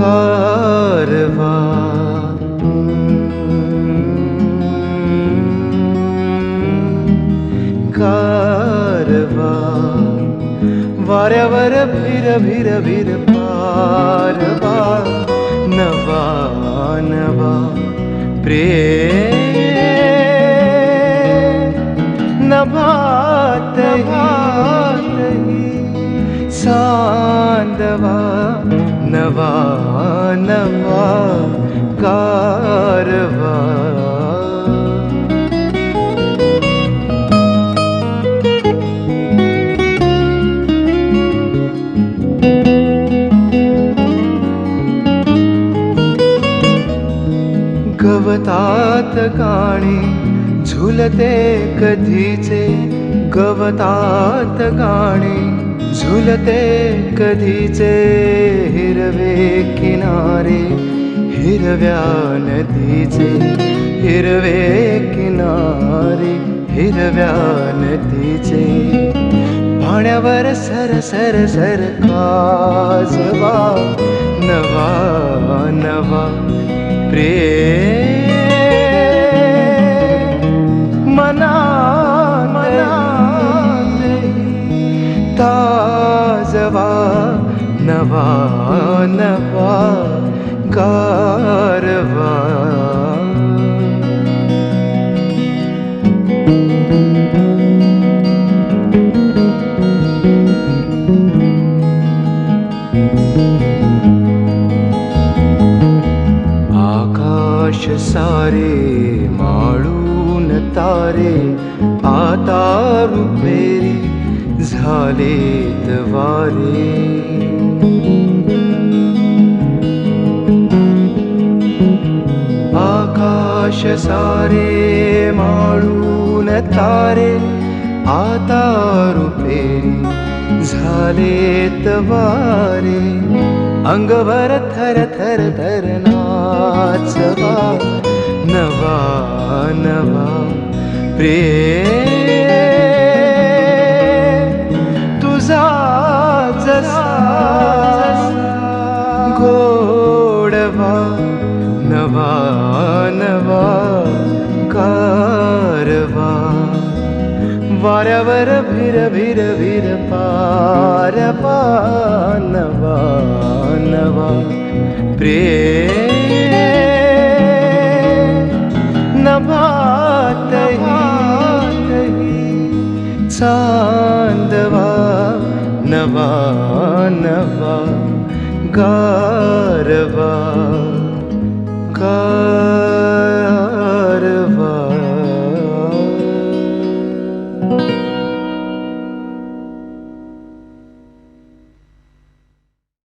गारवा गारवा वाऱ्यावर भिर भिर भिर पारवा नवा नवा प्रेम नभात सांदवा नवा नवा कारवा। गवतात गाणे झुलते कधीचे गवतात गाणे झुलते कधीचे हिरवे किनारे हिरव्या नदीचे हिरवे किनारे हिरव्या नदीचे. पाण्यावर सर सर सर काजवा नवा नवा प्रेम नवा गारवा। आकाश सारे माळून तारे आता रुपेरी वारे आकाश सारे माळून तारे आता रुपेरी झालेत वारे अंगभर थर थर थर नाचवा नवा नवा प्रेम गोडवा नवा नवा कारवा वाऱ्यावर भिर भिर भिर पार नवा नवा प्रेम नभात चांदवा नवा नवा गारवा गारवा